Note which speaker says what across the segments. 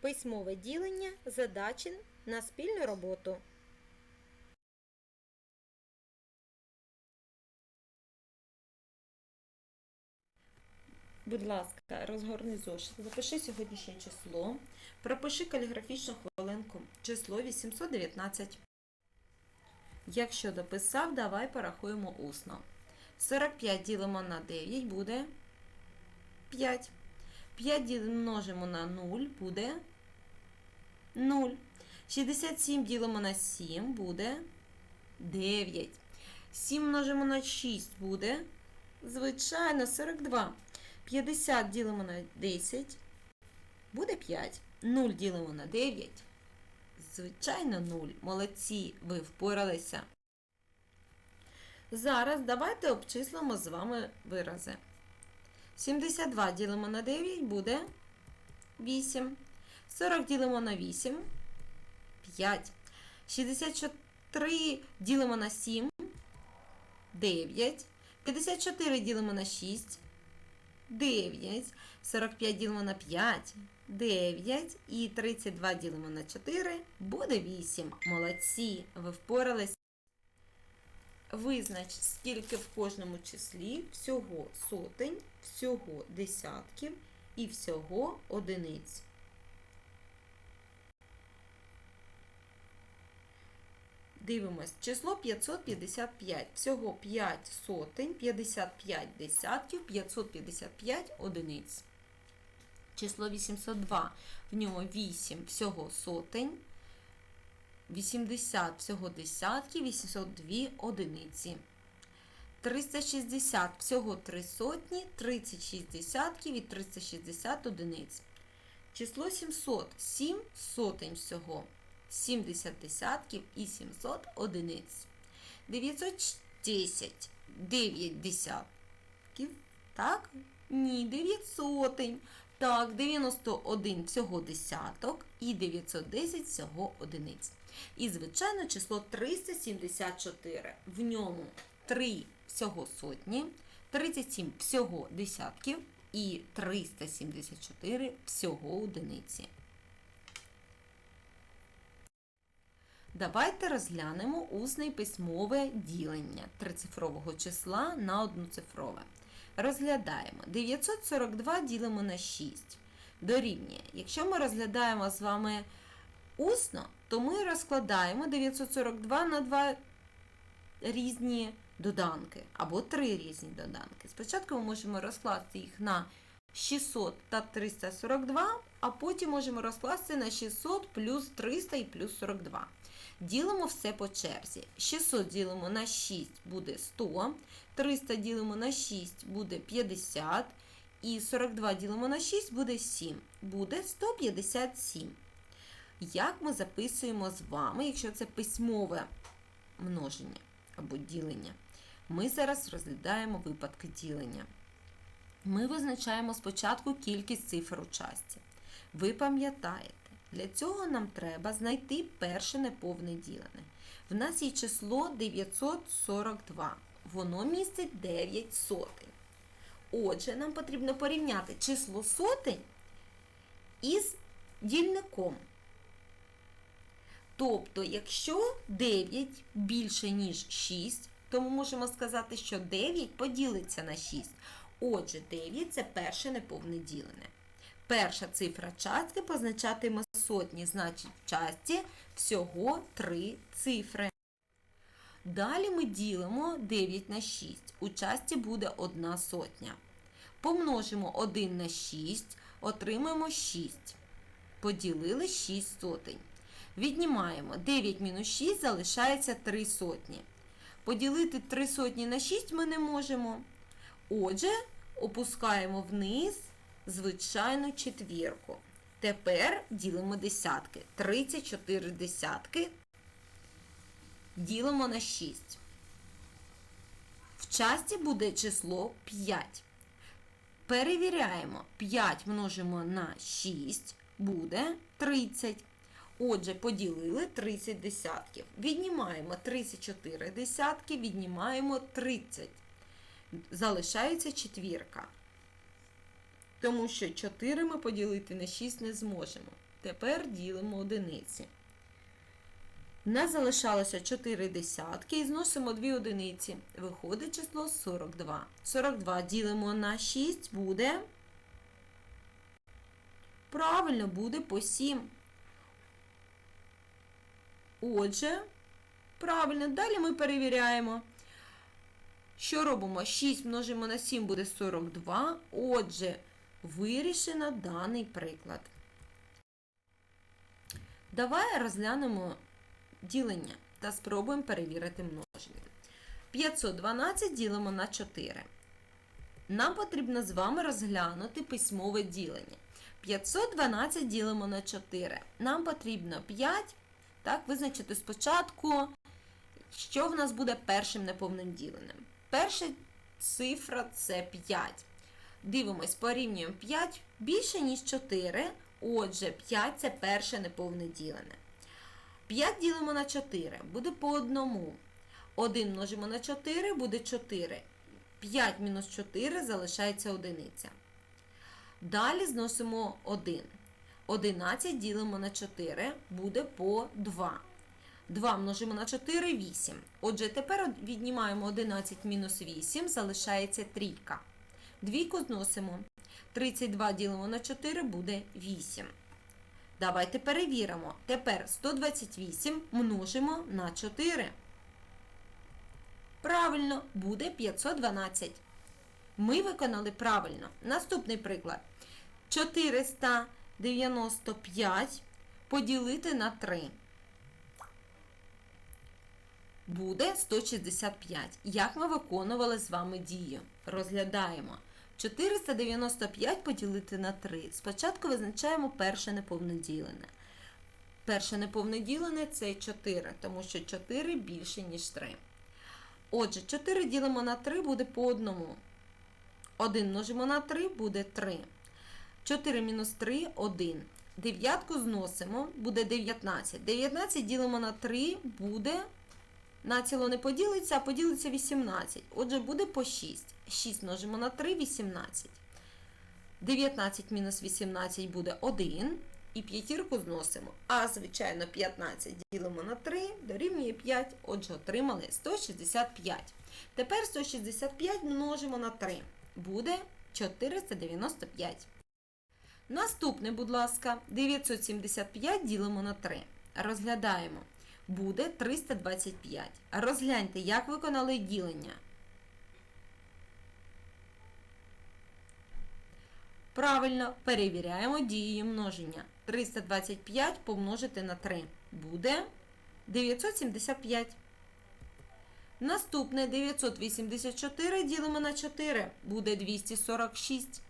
Speaker 1: Письмове ділення задачі на спільну роботу.
Speaker 2: Будь ласка, розгорни зошит. Запиши сьогоднішнє число. Пропиши каліграфічну хвилинку. Число 819. Якщо дописав, давай порахуємо усно. 45 ділимо на 9 буде 5. 5 діл- множимо на 0 буде 0. 67 ділимо на 7 буде 9. 7 множимо на 6 буде, звичайно, 42. 50 ділимо на 10, буде 5. 0 ділимо на 9. Звичайно, 0. Молодці, ви впоралися. Зараз давайте обчислимо з вами вирази. 72 ділимо на 9 буде 8. 40 ділимо на 8 5. 64 ділимо на 7 9. 54 ділимо на 6 9, 45 ділимо на 5, 9 і 32 ділимо на 4 буде 8. Молодці, ви впорались. Визнач, скільки в кожному числі всього сотень, всього десятків і всього одиниць. Дивимось, число 555. Всього 5 сотень, 55 десятків, 555 одиниць. Число 802. В ньому 8 всього сотень, 80 всього десятків, 802 одиниці. 360 всього 3 сотні, 36 десятків і 360 одиниць. Число 700 7 сотень всього. 70 десятків і 700 одиниць. 910 9 десятків. Так? Ні, 9 сотень. Так, 91 всього десяток і 910 всього одиниць. І, звичайно, число 374. В ньому 3 всього сотні, 37 всього десятків і 374 всього одиниці. Давайте розглянемо усне і письмове ділення трицифрового числа на одноцифрове. Розглядаємо 942 ділимо на 6. Дорівнює. Якщо ми розглядаємо з вами усно, то ми розкладаємо 942 на два різні доданки або три різні доданки. Спочатку ми можемо розкласти їх на 600 та 342, а потім можемо розкласти на 600 плюс 300 і плюс 42. Ділимо все по черзі. 600 ділимо на 6 буде 100, 300 ділимо на 6 буде 50, і 42 ділимо на 6 буде 7. Буде 157. Як ми записуємо з вами, якщо це письмове множення або ділення? Ми зараз розглядаємо випадки ділення. Ми визначаємо спочатку кількість цифр у часті. Ви пам'ятаєте, для цього нам треба знайти перше неповне ділене. В нас є число 942. Воно містить 9 сотень. Отже, нам потрібно порівняти число сотень із дільником. Тобто, якщо 9 більше, ніж 6, то ми можемо сказати, що 9 поділиться на 6. Отже, 9 це перше неповне ділене. Перша цифра частки позначатиме сотні, значить в часті всього 3 цифри. Далі ми ділимо 9 на 6. У часті буде 1 сотня. Помножимо 1 на 6, отримаємо 6. Поділили 6 сотень. Віднімаємо 9 мінус 6, залишається 3 сотні. Поділити 3 сотні на 6 ми не можемо. Отже, опускаємо вниз звичайну четвірку. Тепер ділимо десятки. 34 десятки ділимо на 6. В часті буде число 5. Перевіряємо. 5 множимо на 6 буде 30. Отже, поділили 30 десятків. Віднімаємо 34 десятки, віднімаємо 30. Залишається четвірка. Тому що 4 ми поділити на 6 не зможемо. Тепер ділимо одиниці. Нас залишалося 4 десятки і зносимо 2 одиниці. Виходить число 42. 42 ділимо на 6 буде. Правильно, буде по 7. Отже, правильно, далі ми перевіряємо. Що робимо? 6 множимо на 7 буде 42. Отже, вирішено даний приклад. Давай розглянемо ділення та спробуємо перевірити множення. 512 ділимо на 4. Нам потрібно з вами розглянути письмове ділення. 512 ділимо на 4. Нам потрібно 5. Так, визначити спочатку, що в нас буде першим неповним діленим. Перша цифра це 5. Дивимось, порівнюємо 5 більше, ніж 4. Отже, 5 це перше неповне ділене. 5 ділимо на 4, буде по одному. 1 множимо на 4, буде 4. 5 мінус 4 залишається одиниця. Далі зносимо 1. 11 ділимо на 4, буде по 2. 2 множимо на 4 8. Отже, тепер віднімаємо 11 мінус 8, залишається трійка. Двійку зносимо. 32 ділимо на 4 буде 8. Давайте перевіримо. Тепер 128 множимо на 4. Правильно, буде 512. Ми виконали правильно. Наступний приклад. 495 поділити на 3. Буде 165. Як ми виконували з вами дію? Розглядаємо. 495 поділити на 3. Спочатку визначаємо перше неповне ділене. Перше неповне ділене це 4, тому що 4 більше, ніж 3. Отже, 4 ділимо на 3 буде по одному. 1 множимо на 3 буде 3. 4 мінус 3 1. Дев'ятку зносимо, буде 19. 19 ділимо на 3 буде. Націло не поділиться, а поділиться 18. Отже, буде по 6. 6 множимо на 3 18. 19 мінус 18 буде 1. І п'ятірку зносимо. А, звичайно, 15 ділимо на 3, дорівнює 5. Отже, отримали 165. Тепер 165 множимо на 3. Буде 495. Наступне, будь ласка, 975 ділимо на 3. Розглядаємо. Буде 325. Розгляньте, як виконали ділення. Правильно, перевіряємо дією множення. 325 помножити на 3 буде 975. Наступне 984 ділимо на 4 буде 246.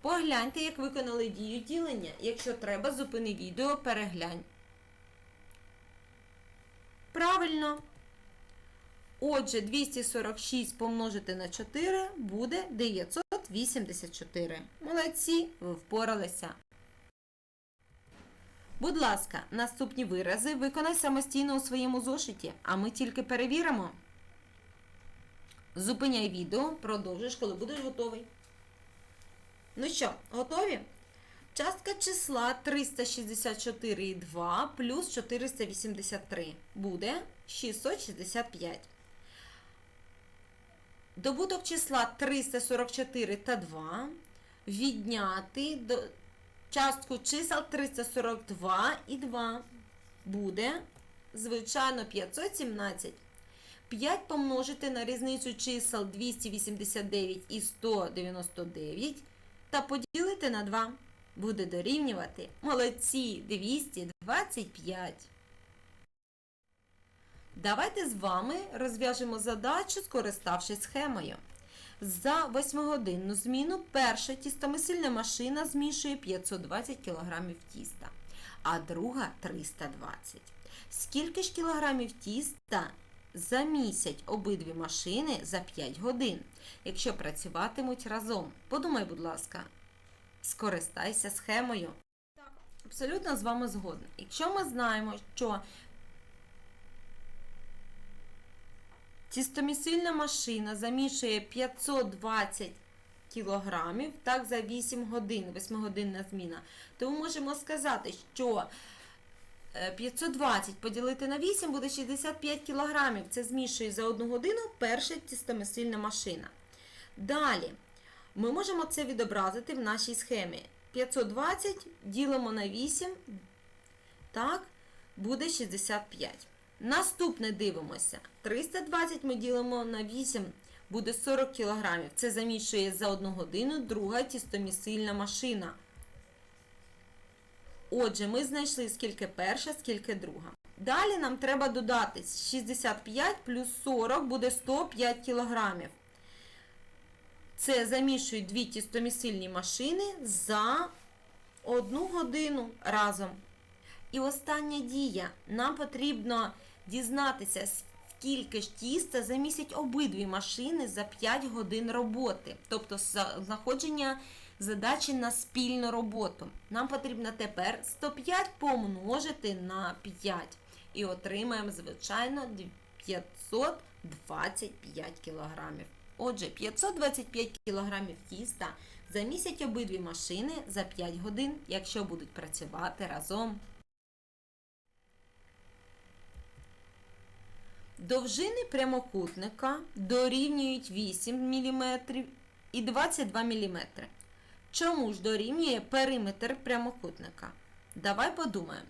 Speaker 2: Погляньте, як виконали дію ділення. Якщо треба, зупини відео, переглянь. Правильно. Отже, 246 помножити на 4 буде 984. Молодці, ви впоралися. Будь ласка, наступні вирази виконай самостійно у своєму зошиті, а ми тільки перевіримо. Зупиняй відео, продовжиш, коли будеш готовий. Ну що, готові? Частка числа 364,2 плюс 483 буде 665. Добуток числа 344 та 2 відняти до частку чисел 342 і 2 буде, звичайно, 517. 5 помножити на різницю чисел 289 і 199 та поділити на 2 буде дорівнювати молодці 225. Давайте з вами розв'яжемо задачу, скориставшись схемою. За 8-годинну зміну перша тістомисильна машина змішує 520 кг тіста, а друга 320. Скільки ж кілограмів тіста замісять обидві машини за 5 годин, якщо працюватимуть разом? Подумай, будь ласка, скористайся схемою. Так, абсолютно з вами згодна. Якщо ми знаємо, що Тістомісильна машина замішує 520 кілограмів, так, за 8 годин, 8-годинна зміна. Тому можемо сказати, що е, 520 поділити на 8 буде 65 кілограмів. Це змішує за одну годину перша тістомисильна машина. Далі ми можемо це відобразити в нашій схемі. 520 ділимо на 8, так, буде 65. Наступне дивимося. 320 ми ділимо на 8, буде 40 кг. Це замішує за 1 годину друга тістомісильна машина. Отже, ми знайшли скільки перша, скільки друга. Далі нам треба додати 65 плюс 40 буде 105 кілограмів. Це замішують дві тістомісильні машини за одну годину разом. І остання дія. Нам потрібно дізнатися, скільки ж тіста замісять обидві машини за 5 годин роботи. Тобто знаходження задачі на спільну роботу. Нам потрібно тепер 105 помножити на 5. І отримаємо, звичайно, 525 кілограмів. Отже, 525 кілограмів тіста замісять обидві машини за 5 годин, якщо будуть працювати разом. Довжини прямокутника дорівнюють 8 мм і 22 мм. Чому ж дорівнює периметр прямокутника? Давай подумаємо.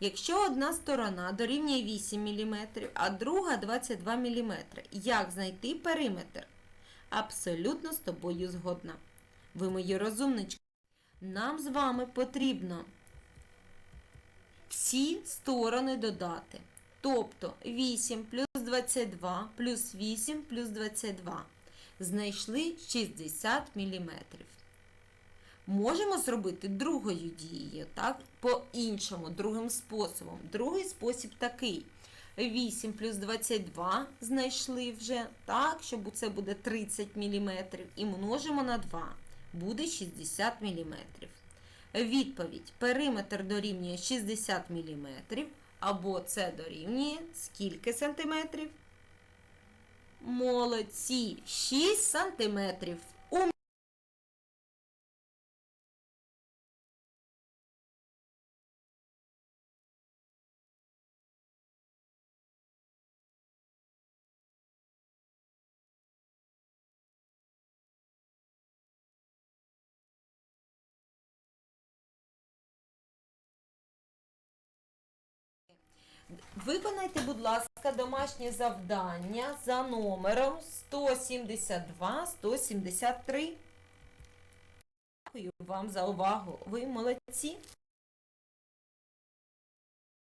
Speaker 2: Якщо одна сторона дорівнює 8 мм, а друга 22 мм, як знайти периметр? Абсолютно з тобою згодна. Ви мої розумнички. Нам з вами потрібно всі сторони додати. Тобто 8 плюс 22 плюс 8 плюс 22. Знайшли 60 мм. Можемо зробити другою дією, так? По-іншому, другим способом. Другий спосіб такий. 8 плюс 22 знайшли вже, так, щоб це буде 30 мм. І множимо на 2. Буде 60 мм. Відповідь. Периметр дорівнює 60 мм. Або це дорівнює скільки сантиметрів? Молодці! 6 сантиметрів. Виконайте, будь ласка, домашнє завдання за номером 172-173. Дякую вам за увагу. Ви молодці.